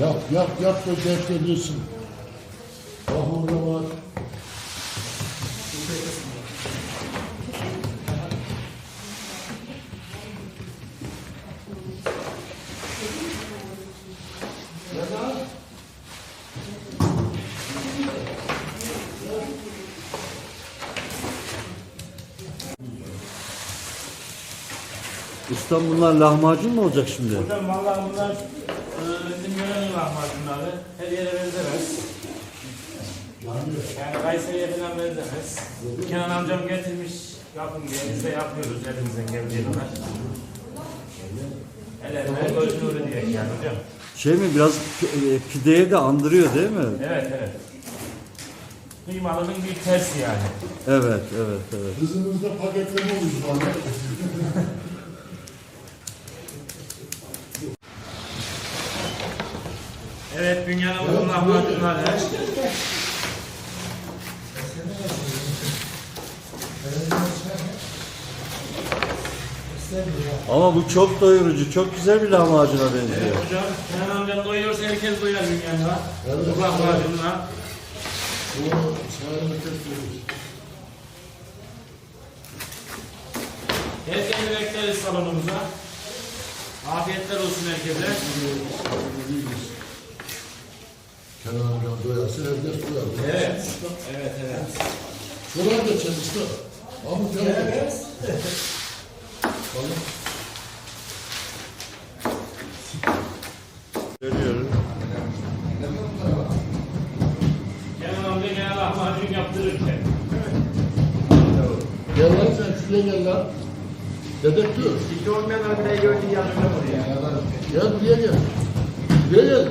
Yap yap yap da dert ediyorsun. Bak Ustam bunlar lahmacun mu olacak şimdi? Hocam vallahi bunlar e, bizim yörenin lahmacunları. Her yere benzemez. Yani Kayseri'ye falan benzemez. Kenan amcam getirmiş yapın diye biz de yapıyoruz elimizden geldiği kadar. El emeğe göz nuru diye yani hocam. Şey mi biraz pi- e, pideye de andırıyor değil mi? Evet evet. Kıymalının bir tersi yani. Evet, evet, evet. Kızımızda paketleme uzmanı. Evet dünyanın lahmacunları. Ama bu çok doyurucu, çok güzel bir lahmacuna benziyor. Evet hocam. Kenan amcam doyuyorsa herkes doyar dünyanın. Bu lahmacunla. Bunu sağını kesiyoruz. Herkesi bekleriz salonumuza. Afiyetler olsun herkese. Kenan amcam doyarsa herkes doyar. Evet. Evet evet. Şuraya da çalıştı. Mahmut gel. Evet. Görüyorum. Kenan amca gene lahmacun yaptırırken. Gel lan sen şuraya gel lan. Dedektör. Hiç olmayan de gördüğü yanında buraya. Gel buraya gel. Buraya gel.